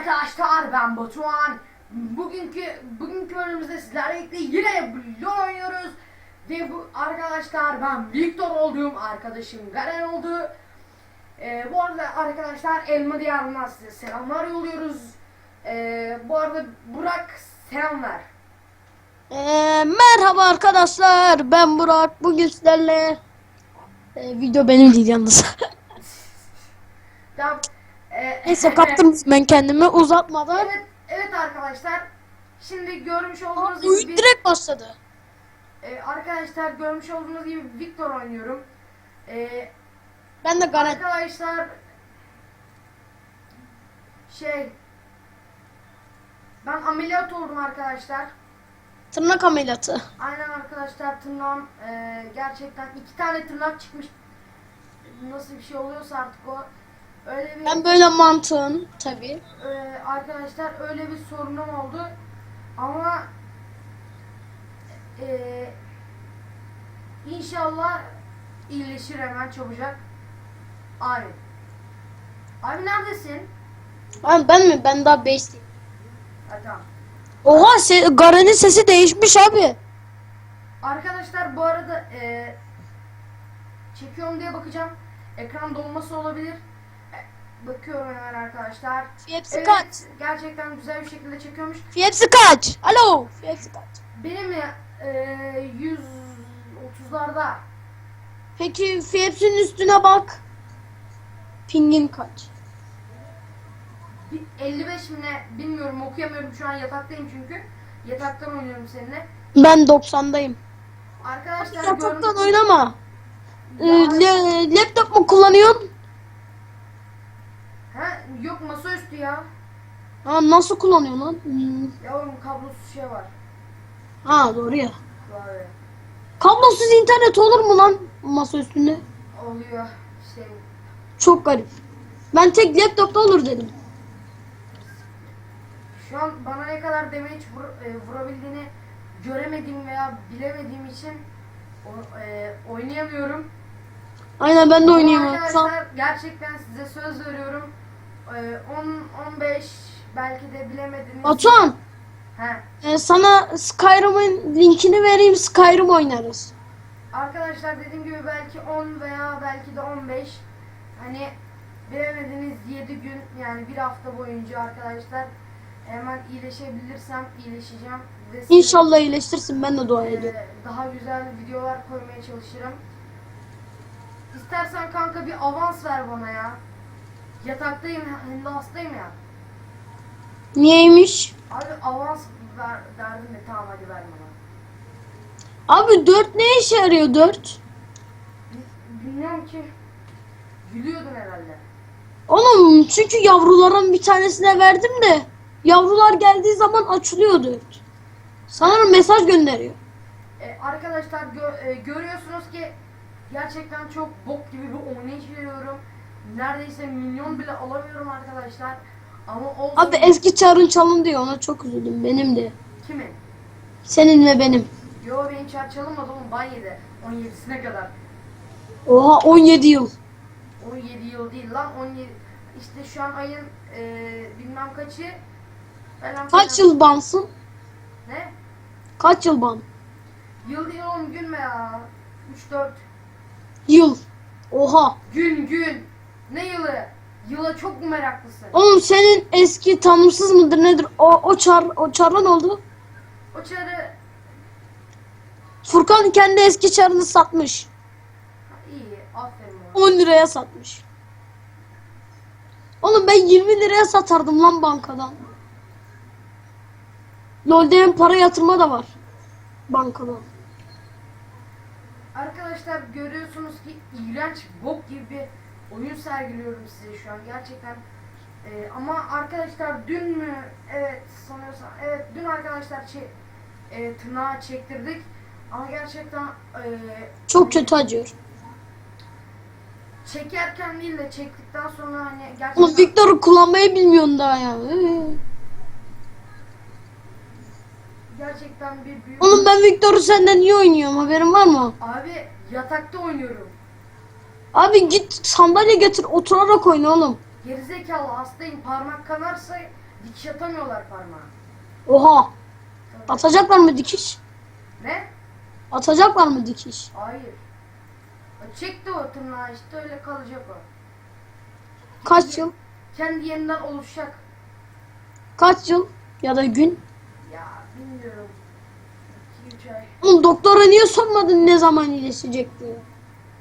arkadaşlar ben Batuhan. Bugünkü bugünkü bölümümüzde sizlerle birlikte yine LoL oynuyoruz. Ve bu arkadaşlar ben Victor olduğum arkadaşım Garen oldu. Ee, bu arada arkadaşlar Elma Diyarı'ndan size selamlar yolluyoruz. Ee, bu arada Burak selam ver. Ee, merhaba arkadaşlar ben Burak bugün sizlerle Ee, video benim değil yalnız Tamam. Ee, neyse kaptım ben kendimi uzatmadan evet, evet arkadaşlar. Şimdi görmüş olduğunuz oyun gibi direkt başladı Ee, arkadaşlar görmüş olduğunuz gibi Victor oynuyorum. Ee, ben de Garen arkadaşlar şey ben ameliyat oldum arkadaşlar. tırnak ameliyatı Aynen arkadaşlar tırnağım e, gerçekten iki tane tırnak çıkmış. Nasıl bir şey oluyorsa artık o. Öyle bir ben böyle mantığın tabi e, arkadaşlar öyle bir sorunum oldu. Ama e, inşallah iyileşir hemen çabucak. Abi. Abi neredesin? ben, ben mi ben daha base'liyim Ha, tamam. oha se Garen'in sesi değişmiş abi Arkadaşlar bu arada e, çekiyorum diye bakacağım. Ekran dolması olabilir. Bakıyorum hemen arkadaşlar. Fiyepsi Evet, kaç gerçekten güzel bir şekilde çekiyormuş. Fiyepsi kaç alo Fiyepsi kaç Benim e, 130'larda peki Fiyepsi'nin üstüne bak pingin kaç Bir 55 mi ne bilmiyorum okuyamıyorum şu an yataktayım çünkü. Yataktan oynuyorum seninle. ben 90'dayım Arkadaşlar Yataktan görün- oynama. Ee, laptop mu kullanıyorsun? Ha, yok masaüstü ya. Ha, nasıl kullanıyorsun lan? Hmm. Ya oğlum kablosuz şey var. Ha doğru ya. Klavye. Kablosuz internet olur mu lan masa üstünde? Oluyor. Şey. Çok garip. Ben tek laptopta olur dedim. Şu an bana ne kadar damage vur, e, vurabildiğini göremediğim veya bilemediğim için o- e, oynayamıyorum. Aynen ben de an- Arkadaşlar gerçekten size söz veriyorum. E, 10 15 belki de bilemediniz. Batuhan He. e, sana Skyrim'in linkini vereyim Skyrim oynarız. Arkadaşlar dediğim gibi belki 10 veya belki de 15 hani bilemediniz 7 gün yani bir hafta boyunca arkadaşlar hemen iyileşebilirsem iyileşeceğim ve İnşallah iyileştirsin ben de dua e, ediyorum. daha güzel videolar koymaya çalışırım. İstersen kanka bir avans ver bana ya. Yataktayım hem de hastayım ya. Niyeymiş? Abi avans ver derdim de tamam hadi ver bana. Abi 4 ne işe yarıyor 4? Bil- Bilmiyorum ki. Gülüyordun herhalde. Oğlum çünkü yavruların bir tanesine verdim de yavrular geldiği zaman açılıyor 4. Sanırım mesaj gönderiyor. E, arkadaşlar gö- e, görüyorsunuz ki gerçekten çok bok gibi bir oynayış veriyorum. Neredeyse milyon bile alamıyorum arkadaşlar. Ama olsun. Abi eski çarın çalın diyor ona çok üzüldüm benim de. Kimin? Senin ve benim. Yo benim çar çalınmadı oğlum ban yedi. 17'sine kadar. Oha 17 yıl. 17 yıl değil lan 17. İşte şu an ayın e, bilmem kaçı. Falan Kaç filan. yıl bansın? Ne? Kaç yıl ban? Yıl değil oğlum gülme ya. 3-4. Yıl. Oha. Gün gün. Ne yılı? Yıla çok mu meraklısın? Oğlum senin eski tanımsız mıdır nedir? O, o çar, o çarla ne oldu? O çarı Furkan kendi eski çarını satmış. iyi. Aferin oğlum. 10 liraya satmış. Oğlum ben 20 liraya satardım lan bankadan. LoL'de hem para yatırma da var. Bankadan. Arkadaşlar görüyorsunuz ki iğrenç bok gibi oyun sergiliyorum size şu an gerçekten. Ee, ama arkadaşlar dün mü? Evet sanıyorsam. Evet dün arkadaşlar çe- e, tırnağı çektirdik. Ama gerçekten e, Çok kötü acıyor. çekerken değil de çektikten sonra hani Oğlum gerçekten Victor'u kullanmayı bilmiyorsun daha ya. Ee. gerçekten bir büyük Oğlum ben Victor'u senden iyi oynuyorum haberin var mı? abi yatakta oynuyorum. Abi git sandalye getir oturarak oyna oğlum. Gerizekalı hastayım parmak kanarsa Dikiş atamıyorlar parmağa. Oha. Atacaklar mı dikiş? Ne? Atacaklar mı dikiş? Hayır. O Çekti o tırnağı işte öyle kalacak o. Kaç yıl? Kendi yeniden oluşacak. Kaç yıl? Ya da gün? Ya bilmiyorum. 2-3 ay. Oğlum doktora niye sormadın ne zaman iyileşecek diye?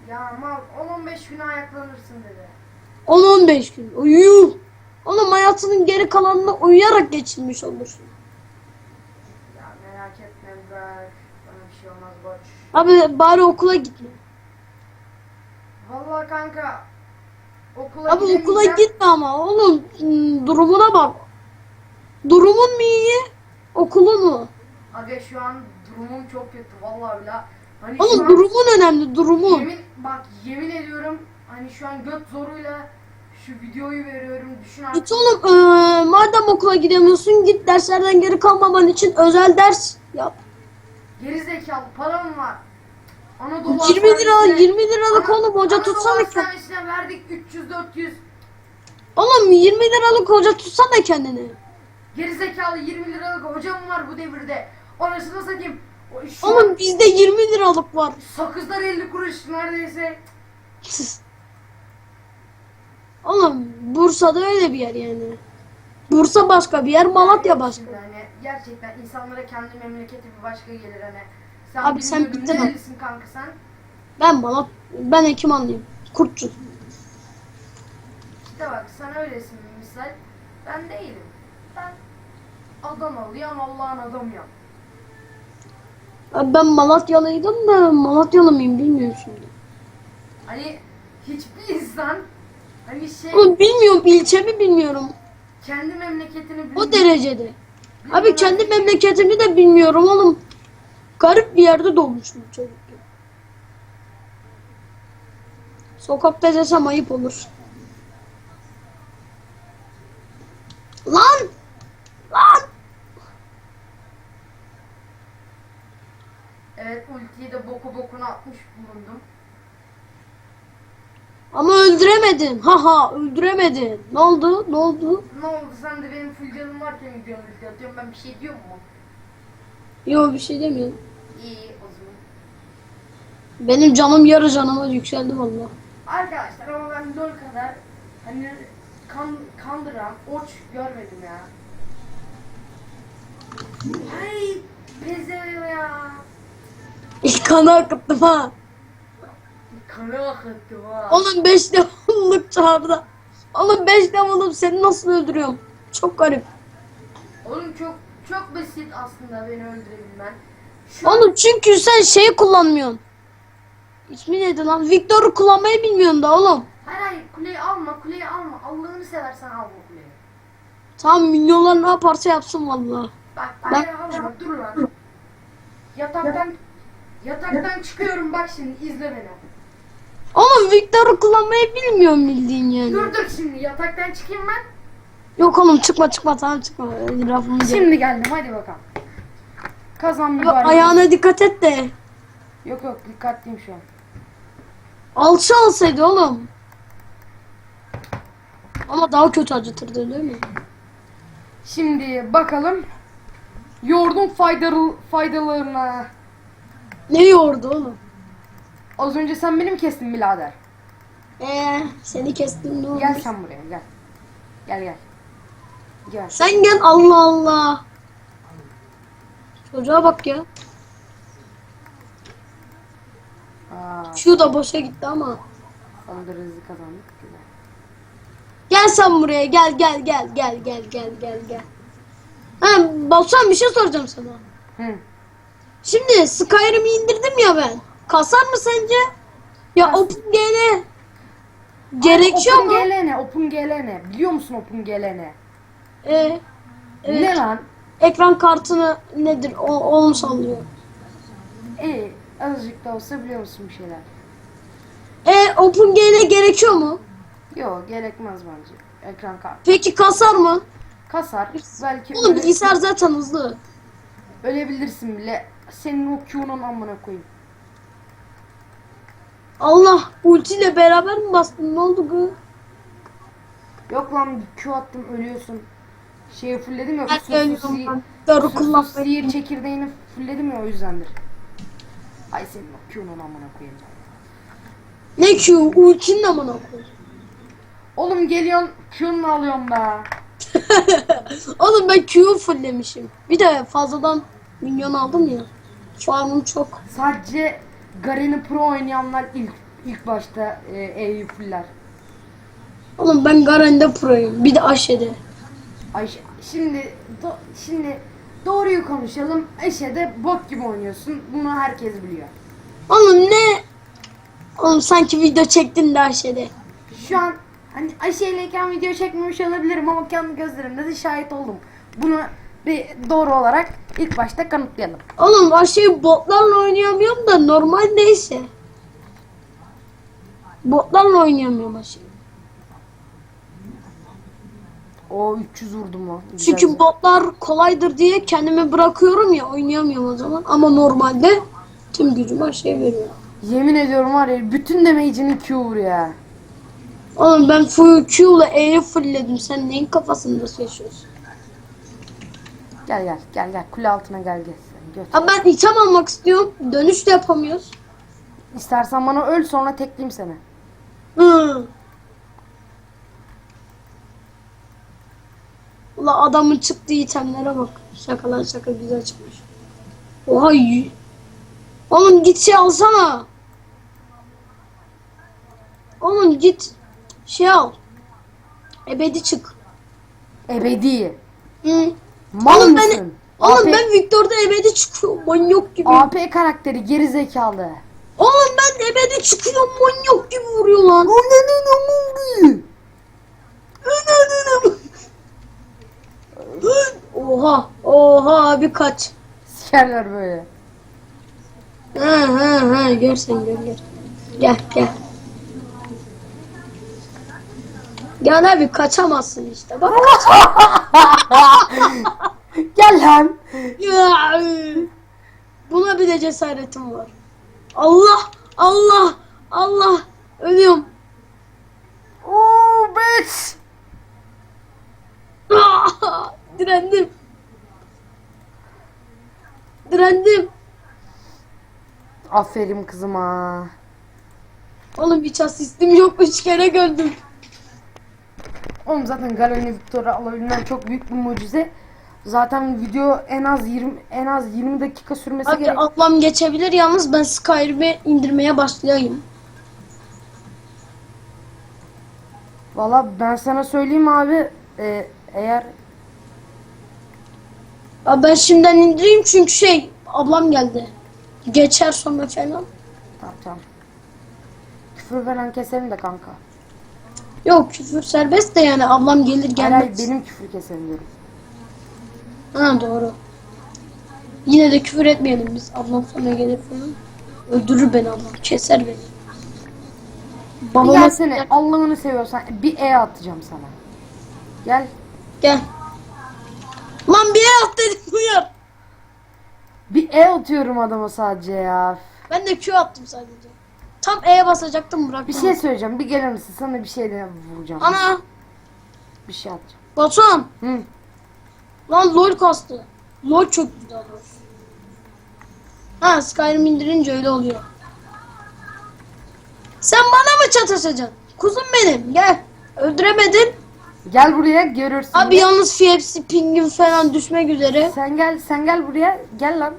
Ya mal 10-15 güne ayaklanırsın dedi. 10-15 gün. Uyu. Oğlum hayatının geri kalanını uyuyarak geçirmiş olursun. Ya merak etme bırak. Bana bir şey olmaz boş. Abi bari okula gitme. Vallahi kanka okula Abi okula gidemeyeceğim. gitme ama oğlum hmm, durumuna bak. Durumun mu iyi? Okulun mu? Aga şu an durumum çok kötü vallahi bile. Hani Oğlum an durumun önemli durumun. yemin bak yemin ediyorum hani şu an göt zoruyla şu videoyu veriyorum düşün artık. Git oğlum eee, madem okula gidemiyorsun git derslerden geri kalmaman için özel ders yap. Geri zekalı param var. Anadolu 20 lira Hastanesi'ne- 20 liralık Ana- oğlum hoca Anadolu tutsana ki. Hastanesi'ne verdik 300-400. Oğlum 20 liralık hoca tutsana kendini. Geri zekalı 20 liralık hocam var bu devirde. Anasını satayım. Şu Oğlum bizde 20 liralık var. sakızlar 50 kuruş neredeyse. Oğlum Bursa'da öyle bir yer yani. Bursa başka bir yer, Malatya başka. Şimdi hani gerçekten insanlara kendi memleketi bir başka gelir hani. Sen Abi sen bittin abi. nerelisin kanka sen? Ben Malat, ben Ekimanlıyım. Kurtçu. İşte bak sen öylesin misal. Ben değilim. Ben Adanalıyım Allah'ın adamıyım. Ben Malatyalıydım da Malatyalı mıyım bilmiyorum şimdi. Hani hiçbir insan hani şey Oğlum bilmiyorum ilçemi bilmiyorum. kendi memleketini O bilmiyor. derecede. Abi kendi memleketimi de bilmiyorum oğlum. Garip bir yerde doğmuşum çocukken. Sokakta desem ayıp olur. Lan! Lan! Evet ultiyi de boku bokuna atmış bulundum. Ama öldüremedin. Haha öldüremedin. Ne oldu? Ne oldu? Ne oldu sen de benim full canım varken gidiyorsun ulti atıyorum ben bir şey diyor mu? Yok bir şey demiyorum. İyi o zaman. Benim canım yarı canıma yükseldi valla. Arkadaşlar ama ben LOL kadar hani kan, kandıran oç görmedim ya. Ay pezevenk ya. Kanı akıttım ha. Kanı akıttı ha. Oğlum 5 level'lık çağırdı. Oğlum 5 level'ım seni nasıl öldürüyorum? Çok garip. Oğlum çok çok basit aslında beni öldürebilmen. Şu Oğlum çünkü sen şeyi kullanmıyorsun. İsmi neydi lan? Victor'u kullanmayı bilmiyorsun da oğlum. hayır hayır kuleyi alma kuleyi alma. Allah'ını seversen al bu kuleyi. Tamam milyonlar ne yaparsa yapsın valla. Bak Ben- hayır alma dur lan. Yataktan yataktan çıkıyorum bak şimdi izle beni. Oğlum Victor'u kullanmayı bilmiyorum bildiğin yani. Dur dur şimdi yataktan çıkayım ben. Yok oğlum çıkma çıkma tamam çıkma. Etrafımı. Şimdi geldim hadi bakalım. Kazan Yok, ayağına dikkat et de. Yok yok dikkatliyim şu an. Alçı alsaydı oğlum. Ama daha kötü acıtırdı değil mi? Şimdi bakalım. Yoğurdun faydalı faydalarına. Ne yordu oğlum? Az önce sen beni mi kestin birader? Eee seni kestim ne oldu? Gel sen buraya gel. Gel gel. Gel. Sen gel Allah Allah. Çocuğa bak ya. Aa, Şu da boşa gitti ama. saldırı hızı kazandık. Güzel. Gel sen buraya gel gel gel gel gel gel gel gel. Ha Batuhan bir şey soracağım sana. Hı. Şimdi Skyrim'i indirdim ya ben. Kasar mı sence? Ya Kas. OpenGL gerekiyor mu? OpenGL ne? OpenGL ne? Biliyor musun OpenGL ne? Ee, evet. Ne lan? Ekran kartını nedir? O, onu sallıyor. İyi. Azıcık da olsa biliyor musun bir şeyler? E OpenGL gerekiyor mu? Yok gerekmez bence. Ekran kartı. Peki kasar mı? Kasar. Belki Oğlum bilgisayar zaten hızlı. ölebilirsin bile. Senin o Q'nun amına koyayım. Allah ultiyle beraber mi bastın? Ne oldu bu? Yok lan Q attım ölüyorsun. Şeyi fullledim ya. Ben ölüyorum si- ben. Su- kullanmayı. Sihir çekirdeğini fullledim ya o yüzdendir. Ay senin o Q'nun amına koyayım. Ne Q? Ultinin amına koy. Oğlum geliyorsun Q'nu alıyorum be. Oğlum ben Q'yu fulllemişim. Bir de fazladan milyon aldım ya. Farmım çok. Sadece Garen'i Pro oynayanlar ilk ilk başta e, E'yi fuller. Oğlum ben Garen'de proyum. Bir de Aşe'de. Ay ş- şimdi do- şimdi doğruyu konuşalım. Eşe'de bok gibi oynuyorsun. Bunu herkes biliyor. Oğlum ne? Oğlum sanki video çektin de Aşe'de. Şu an hani Ayşe'yleyken video çekmemiş olabilirim ama kendi gözlerimle de şahit oldum. Bunu bir doğru olarak ilk başta kanıtlayalım. Oğlum Aşe'yi botlarla oynayamıyorum da normal neyse. Botlarla oynayamıyorum Aşe'yi. O 300 vurdum lan. Güzel. Çünkü botlar kolaydır diye kendimi bırakıyorum ya oynayamıyorum o zaman. Ama normalde tüm gücümü Aşe'ye veriyorum. Yemin ediyorum var ya bütün damage'ini Q vuruyor ya. Oğlum ben full Q ile E'yi fullledim. Sen neyin kafasında yaşıyorsun? Gel gel gel gel kule altına gel gel. Sen göt. Ha ben item almak istiyorum. Dönüş de yapamıyoruz. İstersen bana öl sonra tekleyeyim seni. Hı. Ula adamın çıktığı itemlere bak. Şakalar şaka güzel çıkmış. Oha Oğlum git şey alsana. Oğlum git şey al. Ebedi çık. Ebedi. Hı. Mal Oğlum mısın? ben Oğlum AP, ben Victor'da ebedi çıkıyorum. Manyak gibi. AP karakteri geri zekalı. Oğlum ben ebedi çıkıyorum. Manyak gibi vuruyor lan. Oha. Oha abi kaç. Sikerler böyle. Ha ha ha gör sen gör gör. Gel gel. Gel abi kaçamazsın işte bak. Gel lan. Ya, Buna bir de cesaretim var. Allah Allah Allah ölüyorum. Oo bitch. Ah, Direndim. Direndim. Aferin kızıma. Oğlum hiç asistim yok üç kere gördüm. Oğlum zaten Galen'i Victor'a alabilmen çok büyük bir mucize. Zaten video en az 20 en az 20 dakika sürmesi Abi gerek. ablam geçebilir yalnız ben Skyrim'i indirmeye başlayayım. Valla ben sana söyleyeyim abi. e, eğer Abi ben şimdiden indireyim çünkü şey ablam geldi. Geçer sonra falan. tamam tamam. Küfür veren keselim de kanka. Yok küfür serbest de yani ablam gelir Hayır, hayır, gelmez. benim küfür keselim diyorum. Ha doğru. Yine de küfür etmeyelim biz. Ablam sonra gelir falan. Öldürür beni ablam. Keser beni. Bir Babama gelsene Allah'ını seviyorsan bir E atacağım sana. Gel. Gel. Lan bir el at dedim buyur. Bir E atıyorum adama sadece ya. Ben de Q attım sadece. Tam E'ye basacaktım bıraktım. Bir şey söyleyeceğim. Bir gelir misin? Sana bir şey de vuracağım. Ana. Bir şey atacağım. Batuhan. Hı. Lan LOL kastı. LOL çöktü daha doğrusu. Ha Skyrim indirince öyle oluyor. Sen bana mı çatışacaksın? Kuzum benim gel. Öldüremedin. Gel buraya görürsün. Abi yalnız hepsi pingin falan düşmek üzere. Sen gel sen gel buraya. Gel lan.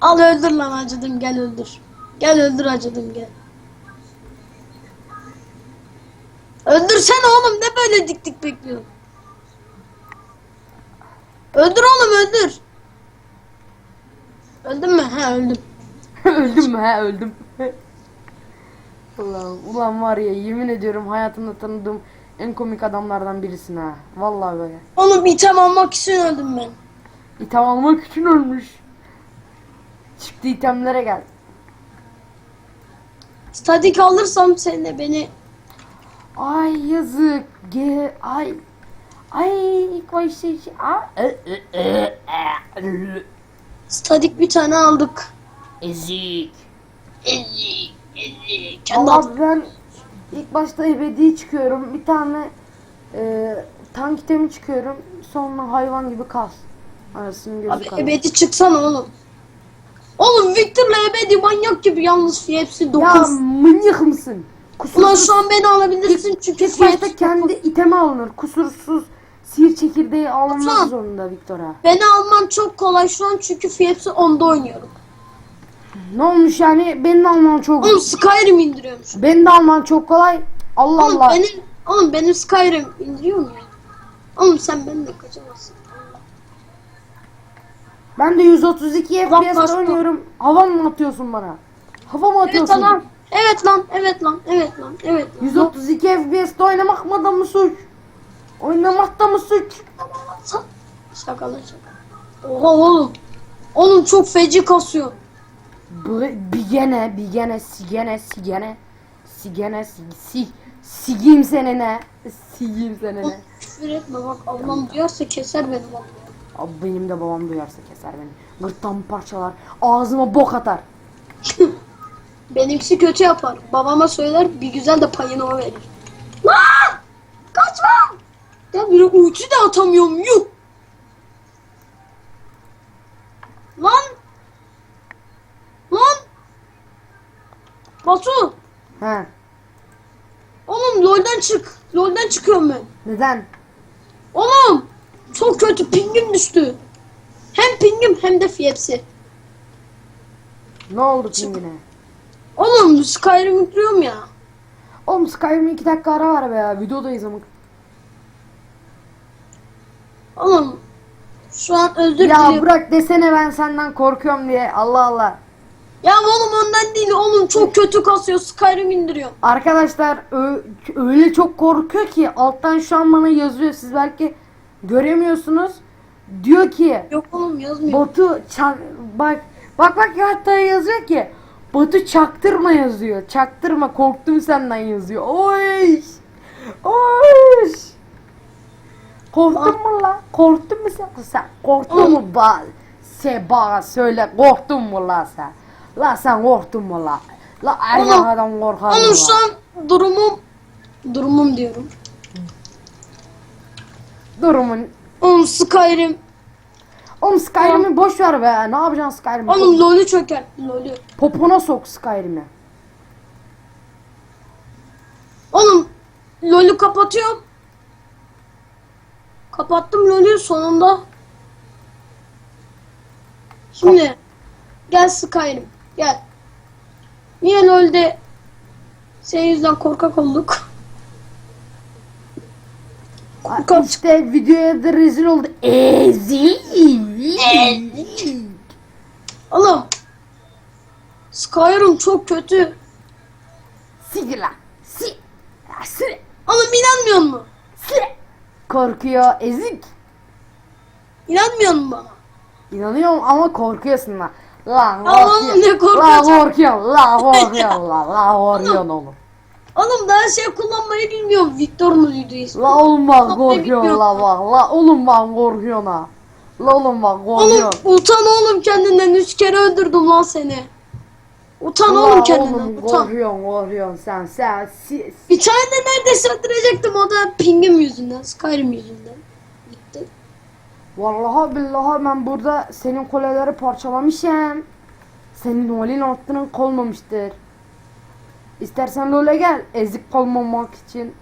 Al öldür lan acıdım gel öldür. Gel öldür acıdım gel. Öldürsene oğlum ne böyle dik dik bekliyorsun? Öldür oğlum öldür. Öldün mü? He öldüm. öldüm mü? He öldüm. ulan, ulan var ya yemin ediyorum hayatımda tanıdığım en komik adamlardan birisin ha. Vallahi böyle. Oğlum item almak için öldüm ben. İtem almak için ölmüş. Çıktı itemlere gel. Statik alırsam sen de beni Ay yazık. Ge ay. Ay ilk başta şey. Aa, e, e, e, e, statik bir tane aldık. Ezik. Ezik, ezik. Kendi Allah ben ilk başta ebedi çıkıyorum. Bir tane e, tank itemi çıkıyorum. Sonra hayvan gibi kal. Arasının gözü Abi kadar. ebedi çıksana oğlum. Oğlum Victor'la ebedi manyak gibi yalnız hepsi Ya 9. manyak mısın? Ulan Kusursuz. şu an beni alabilirsin çünkü İlk başta kendi itemi alınır. Kusursuz sihir çekirdeği alınmak Lütfen. zorunda Victor'a. Beni alman çok kolay şu an çünkü Fiyat'ı onda oynuyorum. Ne olmuş yani? Beni de alman çok Oğlum Skyrim indiriyorum şu an. Beni de alman çok kolay. Allah Oğlum Allah. benim, oğlum benim Skyrim indiriyor mu ya? Oğlum sen benimle kaçamazsın. Ben de 132 Ulan FPS bastım. oynuyorum. Hava mı atıyorsun bana? Hava mı Evet atıyorsun? lan. Evet lan. Evet lan. Evet lan. Evet lan. 132 FPS'te oynamak mı da mı suç? Oynamak da mı suç? Şaka lan şaka. Oha oğlum. Oğlum çok feci kasıyor. Bu- Bir gene, bir gene, sigene, sigene, sigene, si, si, sigeyim senene, sigeyim senene. Küfür etme bak ablam duyarsa keser beni bak. Abi benim de babam duyarsa keser beni. Gırtlağımı parçalar, ağzıma bok atar. Benimkisi kötü yapar. Babama söyler bir güzel de payını o verir. Lan! Kaçma! Ya bir ulti de atamıyorum yuh. Lan! Lan! Batu! He, Oğlum LoL'den çık. LoL'den çıkıyorum ben. neden? Oğlum! Çok kötü pingim düştü. Hem pingim hem de fiyepsi. Ne oldu pingine? Oğlum Skyrim yüklüyorum ya. Oğlum Skyrim'in 2 dakika ara var be ya, videodayız ama. Oğlum şu an özür Ya diliyorum. bırak desene ben senden korkuyorum diye, Allah Allah. Ya oğlum ondan değil oğlum çok kötü kasıyor Skyrim indiriyor. Arkadaşlar ö- öyle çok korkuyor ki alttan şu an bana yazıyor. Siz belki göremiyorsunuz. Diyor ki Yok oğlum yazmıyor. Batu çak bak bak bak ya hatta yazıyor ki Batu çaktırma yazıyor. Çaktırma korktum senden yazıyor. Oy! Oy! Korktun mu la? Korktun mu sen? Sen korktun mu ba? Seba söyle korktun mu la sen? La sen korktun mu la? La erkek Oğlum- adam korkar mı la? şu an durumum durumum diyorum. Durumun. Oğlum Skyrim. Oğlum Skyrim'i boş ver be. Ne yapacaksın Skyrim'i? Oğlum LoL'ü çöker. LoL'ü. Popona sok Skyrim'i. Oğlum LoL'ü kapatıyorum. Kapattım LoL'ü sonunda. Şimdi gel Skyrim gel. Niye LoL'de senin yüzünden korkak olduk? Aa, İşte videoya da rezil oldu. Ezik. Oğlum Skyrim çok kötü. Siktir lan. Si. Ya, Si. Oğlum inanmıyor musun? Si. Korkuyor. Ezik. İnanmıyor musun bana? İnanıyorum ama korkuyorsun lan. Lan Oğlum, korkuyorsun. ne? Lan korkuyorsun. Lan korkuyorsun lan. Lan korkuyorsun oğlum. Oğlum daha şey kullanmayı bilmiyorum. Victor muydu ismi? La oğlum bak Lan korkuyorsun bilmiyorum. la bak. La oğlum bak korkuyorsun ha. La oğlum bak Oğlum korkuyorsun. utan oğlum kendinden üç kere öldürdüm lan seni. Utan La oğlum kendinden oğlum utan. korkuyorsun korkuyorsun sen. Sen si, Bir tane de neredeyse öldürecektim o da pingim yüzünden, Skyrim yüzünden. Gitti. Vallahi billahi ben burada senin koleleri parçalamışım. Senin Lol'in altının kalmamıştır. İstersen Lol'e gel ezik kalmamak için.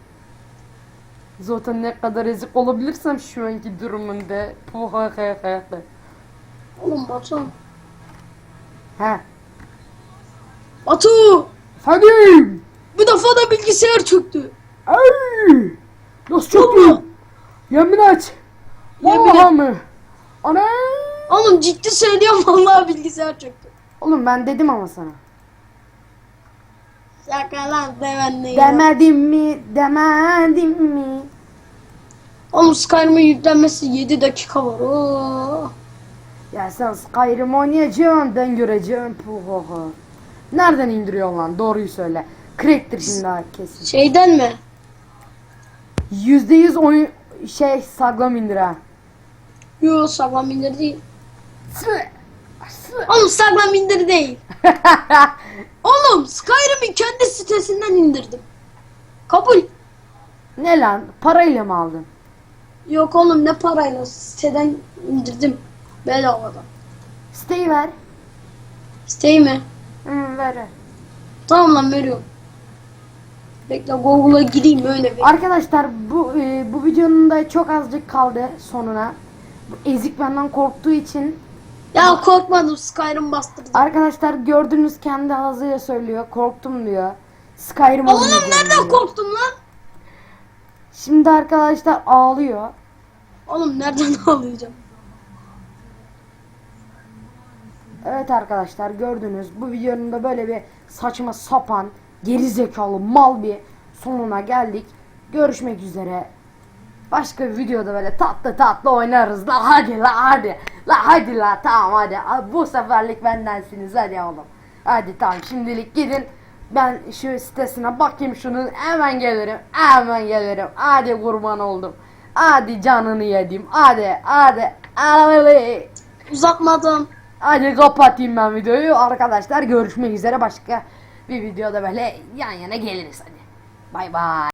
Zaten ne kadar ezik olabilirsem şu anki durumunda. Puhahahaha. Oğlum Batu. He. Batu! Hadi. Bu defa da bilgisayar çöktü. Ay. Nasıl iyi. Yemin et. Yemin et. Vallahi mı? Ana. Oğlum ciddi söylüyorum vallahi bilgisayar çöktü. Oğlum ben dedim ama sana. Şaka lan ya? Demedim mi? Demedim mi? Oğlum Skyrim'in yüklenmesi 7 dakika var. Oo. Ya sen Skyrim oynayacaksın ben göreceğim. Puhaha. Nereden indiriyorsun lan? Doğruyu söyle. Crack'tir şimdi ha kesin. Şeyden mi? Yüzde yüz oyun şey saglam indir ha. Yo sağlam indir değil. Oğlum sağlam indir değil. Oğlum Skyrim'in kendi sitesinden indirdim. Kabul. ne lan? Parayla mı aldın? Yok oğlum ne parayla siteden indirdim. Bedavadan. Siteyi ver. Siteyi mi? Hı, ver. Tamam lan veriyorum. Bekle Google'a gireyim öyle ver. Arkadaşlar bu e, bu videonun da çok azıcık kaldı sonuna. Bu ezik benden korktuğu için Ya korkmadım Skyrim bastırdı. arkadaşlar gördüğünüz kendi ağzıyla söylüyor. Korktum diyor. Skyrim Oğlum nereden diyor. korktun lan? Şimdi arkadaşlar ağlıyor. Oğlum nereden ağlayacağım? Evet arkadaşlar gördünüz bu videonun da böyle bir saçma sapan geri zekalı mal bir sonuna geldik. Görüşmek üzere. Başka bir videoda böyle tatlı tatlı oynarız. La hadi la hadi. La hadi la tamam hadi. Bu seferlik bendensiniz hadi oğlum. Hadi tamam şimdilik gidin. Ben şu sitesine bakayım şunun hemen gelirim. Hemen gelirim. Hadi kurban oldum. Hadi canını yedim. Hadi. Hadi. Uzatmadım. Hadi kapatayım ben videoyu. Arkadaşlar görüşmek üzere başka bir videoda böyle yan yana geliriz hadi. Bay bay.